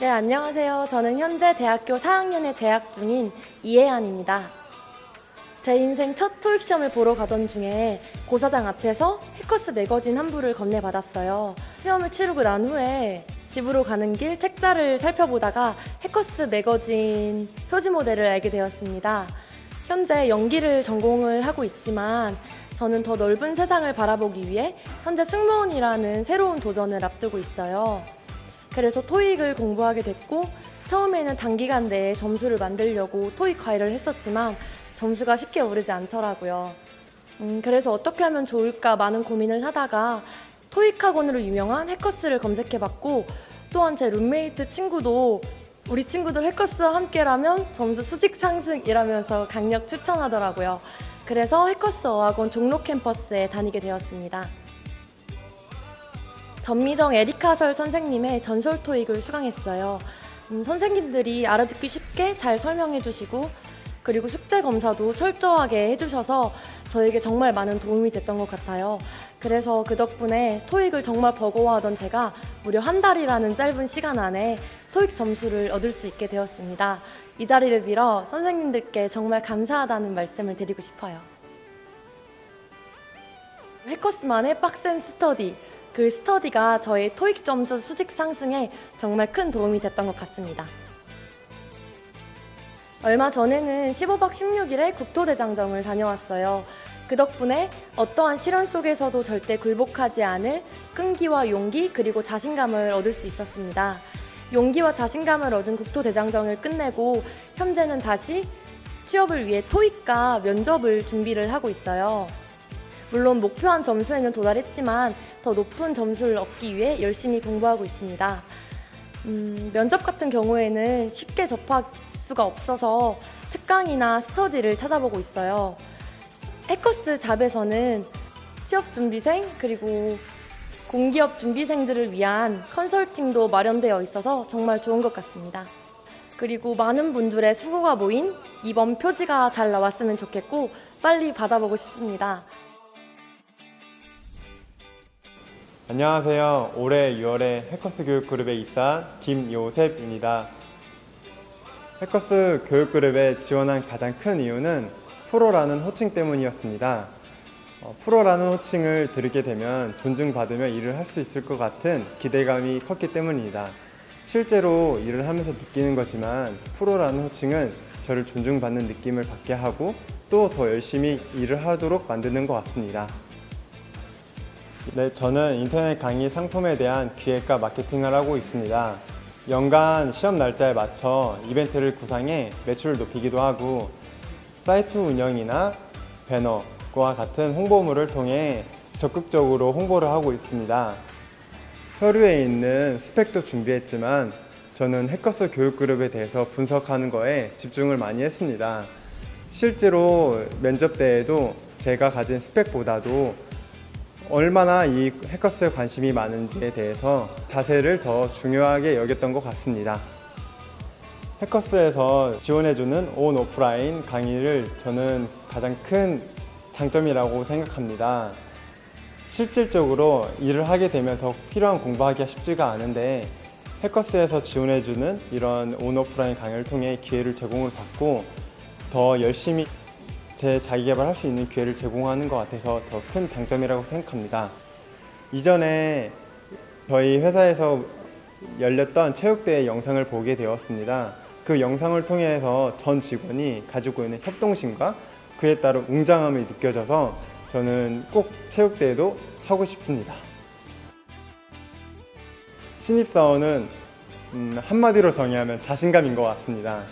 네, 안녕하세요. 저는 현재 대학교 4학년에 재학 중인 이혜안입니다. 제 인생 첫 토익 시험을 보러 가던 중에 고사장 앞에서 해커스 매거진 한 부를 건네받았어요. 시험을 치르고 난 후에 집으로 가는 길 책자를 살펴보다가 해커스 매거진 표지 모델을 알게 되었습니다. 현재 연기를 전공을 하고 있지만 저는 더 넓은 세상을 바라보기 위해 현재 승무원이라는 새로운 도전을 앞두고 있어요. 그래서 토익을 공부하게 됐고 처음에는 단기간 내에 점수를 만들려고 토익 과외를 했었지만 점수가 쉽게 오르지 않더라고요. 음, 그래서 어떻게 하면 좋을까 많은 고민을 하다가 토익 학원으로 유명한 해커스를 검색해봤고 또한 제 룸메이트 친구도 우리 친구들 해커스와 함께라면 점수 수직 상승이라면서 강력 추천하더라고요. 그래서 해커스 어학원 종로 캠퍼스에 다니게 되었습니다. 전미정 에리카설 선생님의 전설 토익을 수강했어요. 음, 선생님들이 알아듣기 쉽게 잘 설명해 주시고 그리고 숙제 검사도 철저하게 해주셔서 저에게 정말 많은 도움이 됐던 것 같아요. 그래서 그 덕분에 토익을 정말 버거워하던 제가 무려 한 달이라는 짧은 시간 안에 토익 점수를 얻을 수 있게 되었습니다. 이 자리를 빌어 선생님들께 정말 감사하다는 말씀을 드리고 싶어요. 해커스만의 빡센 스터디, 그 스터디가 저의 토익 점수 수직 상승에 정말 큰 도움이 됐던 것 같습니다. 얼마 전에는 15박 16일의 국토대장정을 다녀왔어요. 그 덕분에 어떠한 시련 속에서도 절대 굴복하지 않을 끈기와 용기 그리고 자신감을 얻을 수 있었습니다. 용기와 자신감을 얻은 국토대장정을 끝내고 현재는 다시 취업을 위해 토익과 면접을 준비를 하고 있어요. 물론 목표한 점수에는 도달했지만 더 높은 점수를 얻기 위해 열심히 공부하고 있습니다. 음, 면접 같은 경우에는 쉽게 접할 수가 없어서 특강이나 스터디를 찾아보고 있어요. 해커스 잡에서는 취업 준비생 그리고 공기업 준비생들을 위한 컨설팅도 마련되어 있어서 정말 좋은 것 같습니다. 그리고 많은 분들의 수고가 모인 이번 표지가 잘 나왔으면 좋겠고 빨리 받아보고 싶습니다. 안녕하세요. 올해 6월에 해커스 교육그룹에 입사한 김요셉입니다. 해커스 교육그룹에 지원한 가장 큰 이유는 프로라는 호칭 때문이었습니다. 어, 프로라는 호칭을 들게 되면 존중받으며 일을 할 수 있을 것 같은 기대감이 컸기 때문입니다. 실제로 일을 하면서 느끼는 거지만 프로라는 호칭은 저를 존중받는 느낌을 받게 하고 또 더 열심히 일을 하도록 만드는 것 같습니다. 네, 저는 인터넷 강의 상품에 대한 기획과 마케팅을 하고 있습니다. 연간 시험 날짜에 맞춰 이벤트를 구상해 매출을 높이기도 하고 사이트 운영이나 배너와 같은 홍보물을 통해 적극적으로 홍보를 하고 있습니다. 서류에 있는 스펙도 준비했지만 저는 해커스 교육그룹에 대해서 분석하는 거에 집중을 많이 했습니다. 실제로 면접 때에도 제가 가진 스펙보다도 얼마나 이 해커스에 관심이 많은지에 대해서 자세를 더 중요하게 여겼던 것 같습니다. 해커스에서 지원해주는 온 오프라인 강의를 저는 가장 큰 장점이라고 생각합니다. 실질적으로 일을 하게 되면서 필요한 공부하기가 쉽지가 않은데 해커스에서 지원해주는 이런 온 오프라인 강의를 통해 기회를 제공을 받고 더 열심히 제 자기 개발 할 수 있는 기회를 제공하는 것 같아서 더 큰 장점이라고 생각합니다. 이전에 저희 회사에서 열렸던 체육대회 영상을 보게 되었습니다. 그 영상을 통해서 전 직원이 가지고 있는 협동심과 그에 따른 웅장함이 느껴져서 저는 꼭 체육대회도 하고 싶습니다. 신입사원은 음, 한마디로 정의하면 자신감인 것 같습니다.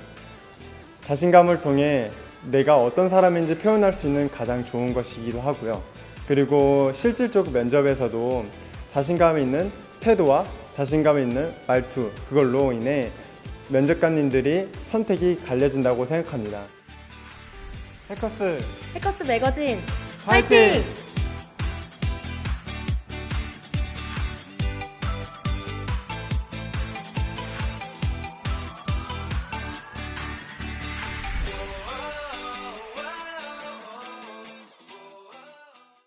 자신감을 통해 내가 어떤 사람인지 표현할 수 있는 가장 좋은 것이기도 하고요. 그리고 실질적 면접에서도 자신감 있는 태도와 자신감 있는 말투 그걸로 인해 면접관님들이 선택이 갈려진다고 생각합니다. 해커스 해커스 매거진 화이팅!